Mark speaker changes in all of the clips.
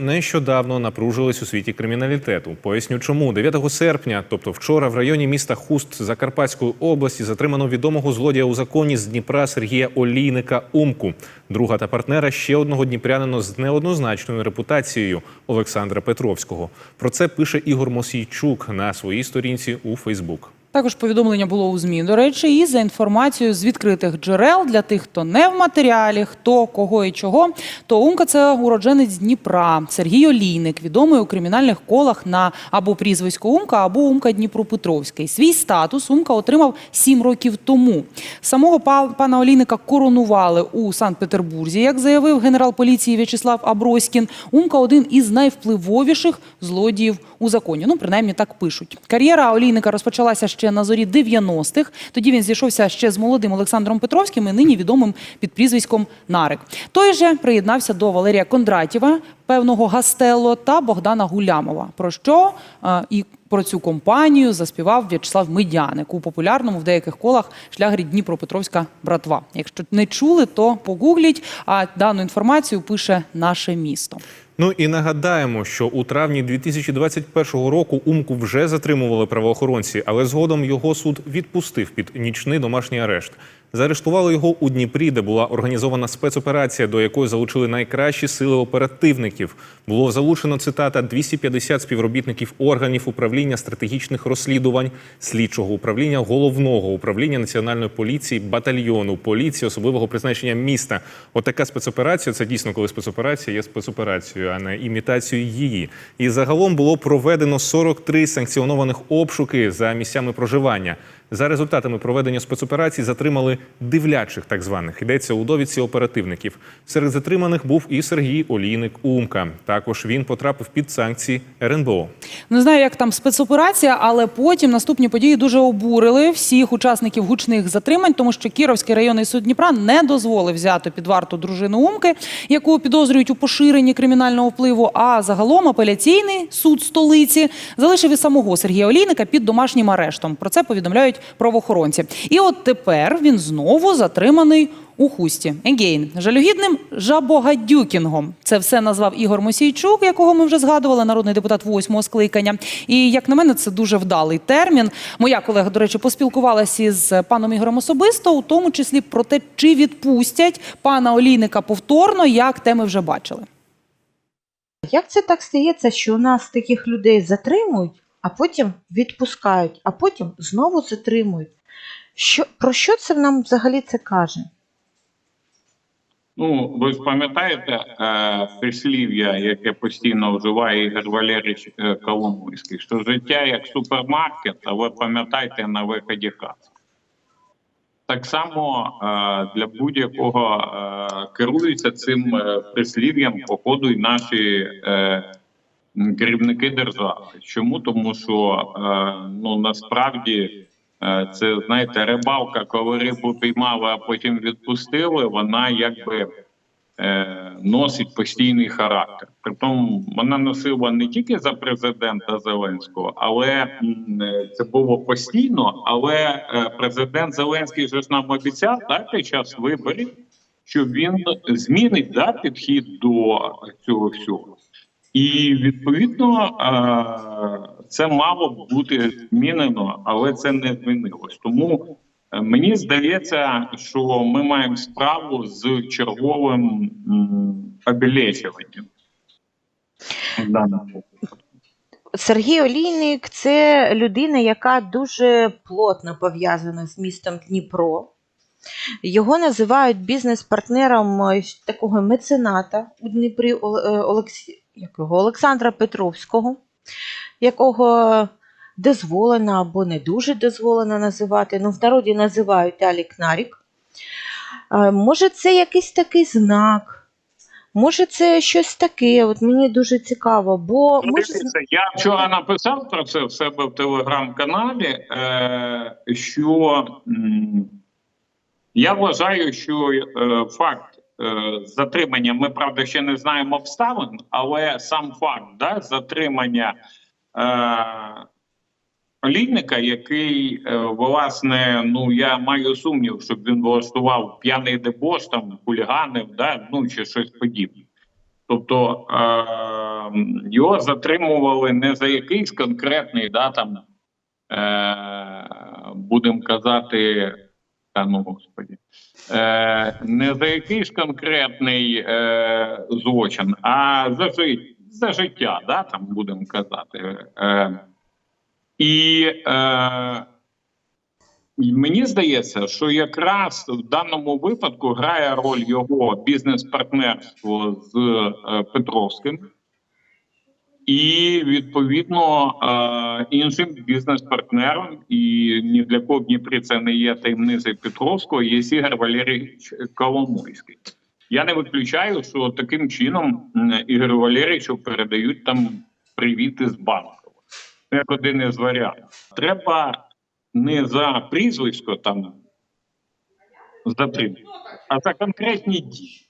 Speaker 1: Нещодавно напружились у світі криміналітету. Поясню, чому 9 серпня, тобто вчора, в районі міста Хуст Закарпатської області, затримано відомого злодія у законі з Дніпра Сергія Олійника Умку, друга та партнера ще одного дніпрянина з неоднозначною репутацією Олександра Петровського. Про це пише Ігор Мосійчук на своїй сторінці у Фейсбук.
Speaker 2: Також повідомлення було у ЗМІ, до речі, і за інформацією з відкритих джерел для тих, хто не в матеріалі, хто кого і чого. То Умка це уродженець Дніпра Сергій Олійник, відомий у кримінальних колах на або прізвисько Умка, або Умка Дніпропетровський. Свій статус Умка отримав сім років тому. Самого па- пана Олійника коронували у Санкт-Петербурзі, як заявив генерал поліції В'ячеслав Аброськін. Умка один із найвпливовіших злодіїв у законі. Ну, принаймні так пишуть. Кар'єра Олійника розпочалася ще на зорі 90-х. Тоді він зійшовся ще з молодим Олександром Петровським і нині відомим під прізвиськом Нарик. Той же приєднався до Валерія Кондратєва, певного Гастелло та Богдана Гулямова. Про що е, і про цю компанію заспівав В'ячеслав Медяник у популярному в деяких колах шлягері Дніпропетровська братва. Якщо не чули, то погугліть. А дану інформацію пише наше місто.
Speaker 1: Ну і нагадаємо, що у травні 2021 року Умку вже затримували правоохоронці, але згодом його суд відпустив під нічний домашній арешт. Заарештували його у Дніпрі, де була організована спецоперація, до якої залучили найкращі сили оперативників. Було залучено цитата 250 співробітників органів управління стратегічних розслідувань, слідчого управління, головного управління національної поліції, батальйону поліції особливого призначення міста. Отака спецоперація це дійсно, коли спецоперація є спецоперацією, а не імітацією її. І загалом було проведено 43 санкціонованих обшуки за місцями проживання. За результатами проведення спецоперацій затримали дивлячих, так званих. Йдеться у довідці оперативників. Серед затриманих був і Сергій Олійник Умка. Також він потрапив під санкції РНБО.
Speaker 2: Не знаю, як там спецоперація, але потім наступні події дуже обурили всіх учасників гучних затримань, тому що Кіровський районний суд Дніпра не дозволив взяти під варту дружину Умки, яку підозрюють у поширенні кримінального впливу. А загалом апеляційний суд столиці залишив і самого Сергія Олійника під домашнім арештом. Про це повідомляють правоохоронці. І от тепер він знову затриманий. У хусті Егейн жалюгідним жабогадюкінгом. Це все назвав Ігор Мосійчук, якого ми вже згадували, народний депутат восьмого скликання. І як на мене, це дуже вдалий термін. Моя колега, до речі, поспілкувалася із паном Ігорем особисто, у тому числі про те, чи відпустять пана Олійника повторно, як те ми вже бачили.
Speaker 3: Як це так стається, що у нас таких людей затримують, а потім відпускають, а потім знову затримують? Що, про що це нам взагалі це каже?
Speaker 4: Ну, ви ж пам'ятаєте е, прислів'я, яке постійно вживає Ігор Валерійович е, Коломойський, що життя як супермаркет, а ви пам'ятаєте на виході каса. Так само е, для будь-якого е, керуються цим е, прислів'ям, походу, і наші е, керівники держави. Чому? Тому що е, ну насправді це знаєте, рибалка, коли рибу піймали, а потім відпустили, вона якби е, носить постійний характер. Притом вона носила не тільки за президента Зеленського, але е, це було постійно. Але е, президент Зеленський же ж нам обіцяв так, під час виборів, що він змінить да, підхід до цього всього. І відповідно е, це мало бути змінено, але це не змінилось. Тому е, мені здається, що ми маємо справу з черговим обілечуванням.
Speaker 3: Сергій Олійник це людина, яка дуже плотно пов'язана з містом Дніпро. Його називають бізнес-партнером е, такого мецената у Дніпрі е, його? Олександра Петровського, якого дозволено або не дуже дозволено називати. Ну, в народі називають Алік Нарік. Е, Може, це якийсь такий знак. Може, це щось таке. От мені дуже цікаво, бо
Speaker 4: Ну,
Speaker 3: ми ж
Speaker 4: я вчора написав про це в себе в телеграм-каналі, е, що я вважаю, що е, факт затримання, ми правда ще не знаємо обставин, але сам факт да, затримання олійника, який е, власне, ну я маю сумнів, щоб він влаштував п'яний дебош, там хуліганив, да, ну чи щось подібне. Тобто е, його затримували не за якийсь конкретний, да, там, е, будемо казати, та ну господі, е, не за якийсь конкретний е, злочин, а за, жи- за життя, да, там будемо казати. Е, і е, Мені здається, що якраз в даному випадку грає роль його бізнес-партнерство з е, Петровським і відповідно е, іншим бізнес-партнером, і ні для кого Дніпрі це не є таємницею Петровського, є Ігор Валерійович Коломойський. Я не виключаю, що таким чином Ігорю Валерійовичу передають там привіти з банку. Це один із варіантів. Треба не за прізвисько там затримати, а за конкретні дії.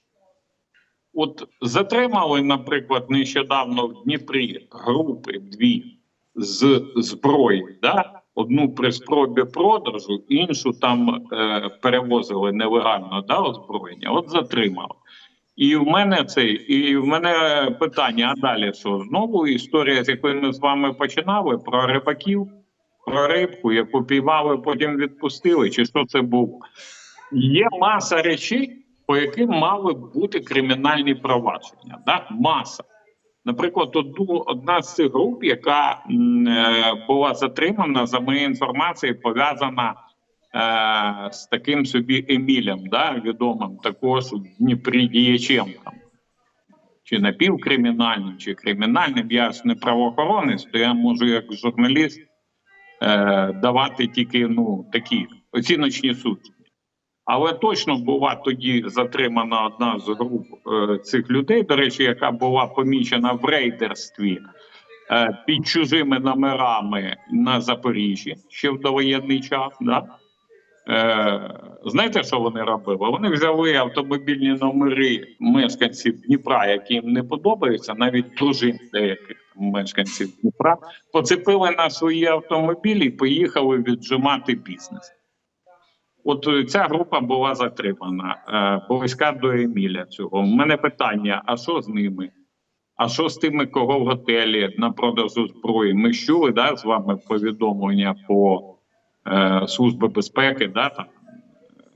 Speaker 4: От затримали, наприклад, нещодавно в Дніпрі групи дві з зброї, да? Одну при спробі продажу, іншу там е, перевозили нелегально да, озброєння. От затримали. І в мене це, і в мене питання: а далі що? Знову історія, з якої ми з вами починали, про рибаків, про рибку, яку піймали, потім відпустили. Чи що це було? Є маса речей, по яким мали бути кримінальні провадження. Да? Маса. Наприклад, одну, одна з цих груп, яка е, була затримана, за моєю інформацією, пов'язана е, з таким собі Емілем, да, відомим також в Дніпрі діячем. Там. Чи напівкримінальним, чи кримінальним, я ж не правоохоронець, то я можу як журналіст е, давати тільки ну, такі оціночні судження. Але точно була тоді затримана одна з груп е, цих людей, до речі, яка була помічена в рейдерстві е, під чужими номерами на Запоріжжі ще в довоєнний час. Да? Е, знаєте, що вони робили? Вони взяли автомобільні номери мешканців Дніпра, які їм не подобаються, навіть дружин деяких мешканців Дніпра, поцепили на свої автомобілі і поїхали віджимати бізнес. От е, ця група була затримана е, близька до Еміля. Цього У мене питання: а що з ними? А що з тими, кого в готелі на продажу зброї? Ми чули да, з вами повідомлення по е, Служби безпеки, да, там,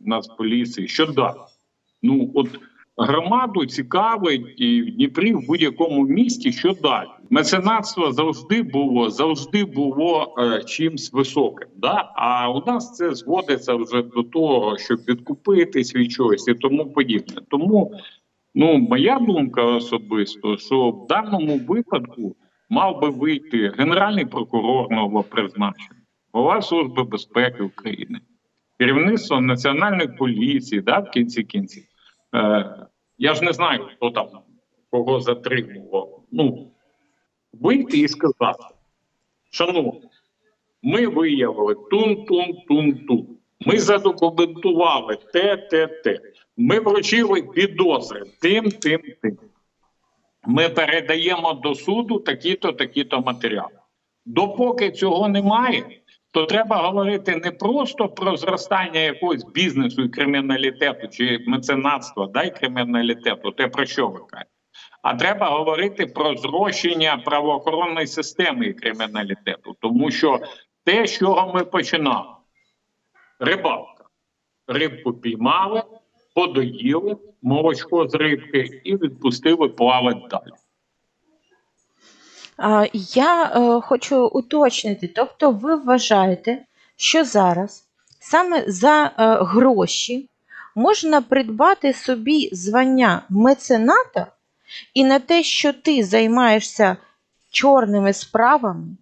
Speaker 4: Нацполіції. Що да? Ну, от громаду цікавить і в Дніпрі в будь-якому місті, що далі. Меценатство завжди було, завжди було е, чимсь високим. Да? А у нас це зводиться вже до того, щоб відкупитись від чогось і тому подібне. Тому ну, моя думка особисто, що в даному випадку мав би вийти генеральний прокурор новопризначений, голова Служби безпеки України, керівництво національної поліції, да, в кінці кінців. Е, я ж не знаю, хто там кого затримував. Ну, вийти і сказати, шановні, ми виявили тун-тун-тун-тун. Ми задокументували те, те, те. Ми вручили підозри тим, тим, тим. Ми передаємо до суду такі-то, такі-то матеріали. Допоки цього немає, то треба говорити не просто про зростання якогось бізнесу і криміналітету чи меценатства, да, і криміналітету, те про що ви кажете. А треба говорити про зрощення правоохоронної системи і криміналітету, тому що те, з чого ми починали, рибалка. Рибку піймали, подоїли, молочко з рибки і відпустили плавати далі.
Speaker 3: Я е, хочу уточнити, тобто ви вважаєте, що зараз саме за е, гроші можна придбати собі звання мецената, і на те, що ти займаєшся чорними справами,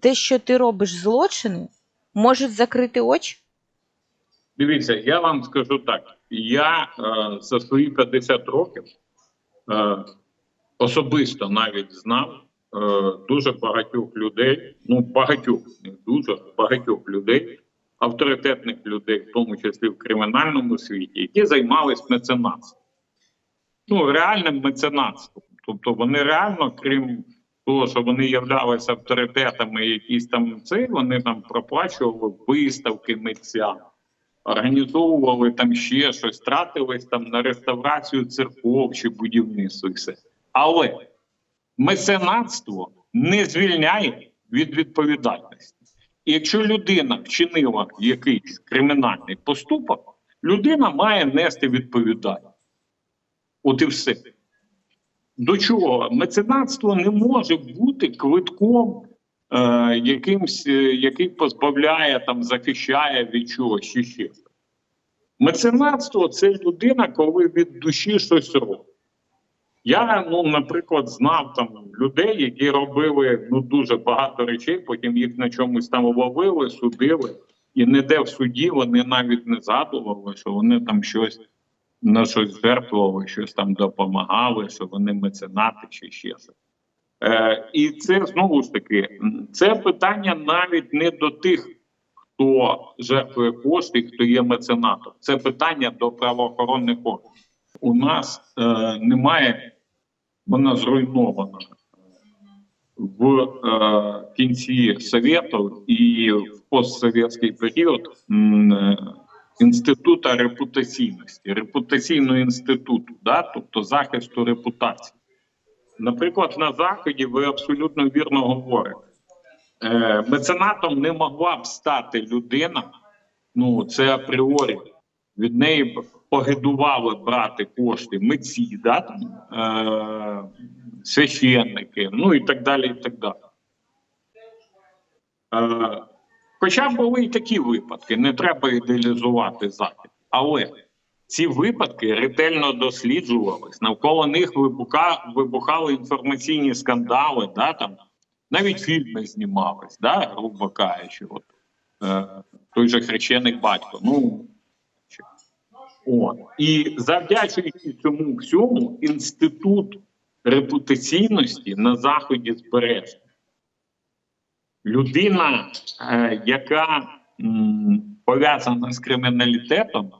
Speaker 3: те, що ти робиш злочини, можуть закрити очі?
Speaker 4: Дивіться, я вам скажу так: я е, за свої 50 років е, особисто навіть знав дуже багатьох людей, ну багатьох, дуже багатьох людей, авторитетних людей, в тому числі в кримінальному світі, які займались меценатством. Ну, реальним меценатством. Тобто вони реально, крім того, що вони являлися авторитетами, якісь там це, вони там проплачували виставки митцям організовували там ще щось, тратились там на реставрацію церков чи будівництво і все. Але Меценатство не звільняє від відповідальності. І якщо людина вчинила якийсь кримінальний поступок, людина має нести відповідальність. От і все. До чого? Меценатство не може бути квитком, е, якимсь, е, який позбавляє, там, захищає від чогось чи ще. Меценатство це людина, коли від душі щось робить. Я, ну, наприклад, знав там людей, які робили ну, дуже багато речей, потім їх на чомусь там ловили, судили, і ніде в суді вони навіть не згадували, що вони там щось на щось жертвували, щось там допомагали, що вони меценати чи ще щось. Е, і це знову ж таки, це питання навіть не до тих, хто жертвує кошти, хто є меценатом. Це питання до правоохоронних органів. У нас е, немає, вона зруйнована в е, кінці Совєту і в постсовєтський період м, е, інститута репутаційності, репутаційного інституту, да? тобто захисту репутації. Наприклад, на Заході ви абсолютно вірно говорите. Е, меценатом не могла б стати людина, ну це апріорі. Від неї погидували брати кошти митці, да, е, священники, ну і так далі. і так далі. Е, хоча були і такі випадки, не треба ідеалізувати захід. Але ці випадки ретельно досліджувались, навколо них вибуха, вибухали інформаційні скандали, да, там, навіть фільми знімались, да, грубо кажучи. От, е, той же хрещений батько. Ну, От. І завдячуючи цьому всьому, інститут репутаційності на заході збережений. Людина, е, яка м, пов'язана з криміналітетом,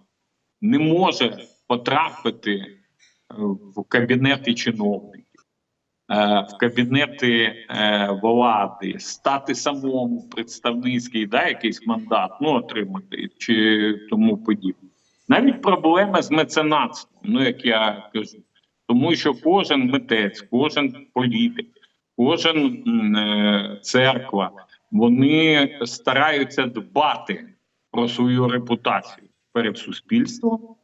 Speaker 4: не може потрапити е, в кабінети чиновників, е, в кабінети е, влади, стати самому представницький, да, якийсь мандат, ну, отримати чи тому подібне. Навіть проблеми з меценатством, ну як я кажу, тому що кожен митець, кожен політик, кожен е, церква, вони стараються дбати про свою репутацію перед суспільством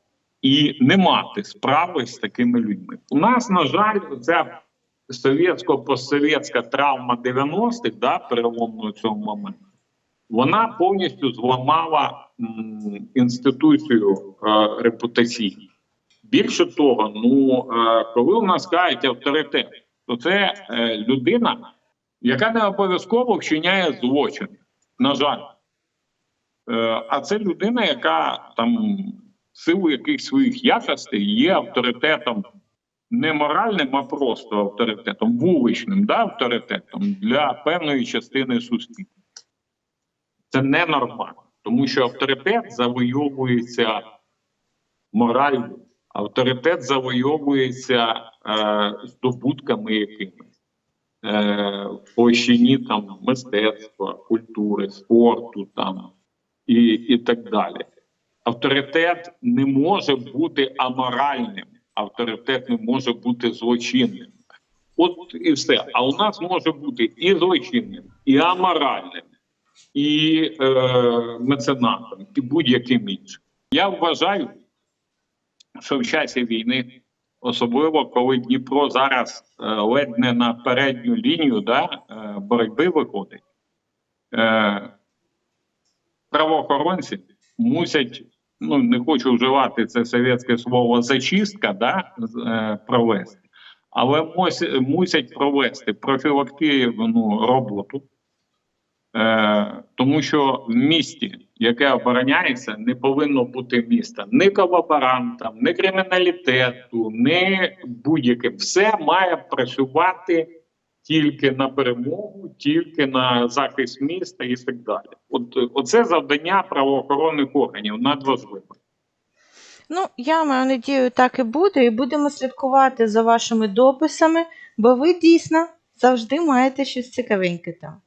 Speaker 4: і не мати справи з такими людьми. У нас, на жаль, ця совєтсько-постсовєтська травма 90-х, да, переломного цього моменту, вона повністю зламала інституцію е, репутаційну. Більше того, ну е, коли у нас кажуть авторитет, то це е, людина, яка не обов'язково вчиняє злочин. На жаль, а це людина, яка там в силу якихось своїх якостей є авторитетом не моральним, а просто авторитетом, вуличним да, авторитетом для певної частини суспільства. Це ненормально, тому що авторитет завойовується моралью, авторитет завойовується е, здобутками якимись е, в площині там мистецтва, культури, спорту там і, і так далі. Авторитет не може бути аморальним, авторитет не може бути злочинним. От і все. А у нас може бути і злочинним, і аморальним, і е, меценатом, і будь-яким іншим. Я вважаю, що в часі війни, особливо коли Дніпро зараз е, ледь не на передню лінію да, е, боротьби виходить, е, правоохоронці мусять, ну не хочу вживати це совєтське слово зачистка, да, е, провести, але мусять провести профілактивну роботу. Е, тому що в місті, яке обороняється, не повинно бути міста ні колаборантам, ні криміналітету, ні будь-яким. Все має працювати тільки на перемогу, тільки на захист міста і так далі. От оце завдання правоохоронних органів надважливе.
Speaker 3: Ну, я маю надію, так і буде, і будемо слідкувати за вашими дописами, бо ви дійсно завжди маєте щось цікавеньке там.